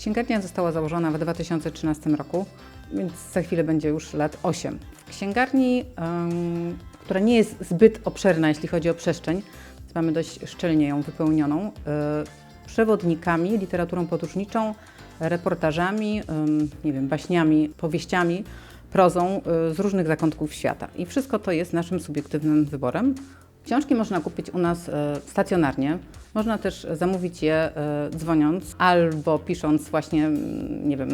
Księgarnia została założona w 2013 roku, więc za chwilę będzie już lat 8. W księgarni, która nie jest zbyt obszerna, jeśli chodzi o przestrzeń, mamy dość szczelnie ją wypełnioną, e, przewodnikami, literaturą podróżniczą, reportażami, nie wiem, baśniami, powieściami, prozą e, z różnych zakątków świata. I wszystko to jest naszym subiektywnym wyborem. Książki można kupić u nas e, stacjonarnie. Można też zamówić je e, dzwoniąc albo pisząc właśnie, mm, nie wiem,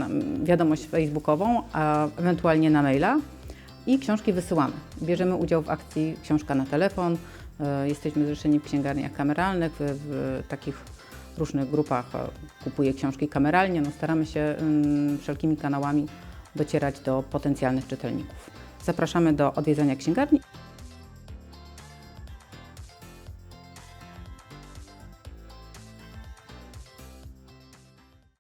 wiadomość facebookową, a ewentualnie na maila. I książki wysyłamy. Bierzemy udział w akcji Książka na telefon. E, Jesteśmy zrzeszeni w księgarniach kameralnych, w, takich różnych grupach. e, Kupuję książki kameralnie. No, staramy się mm, wszelkimi kanałami docierać do potencjalnych czytelników. Zapraszamy do odwiedzania księgarni.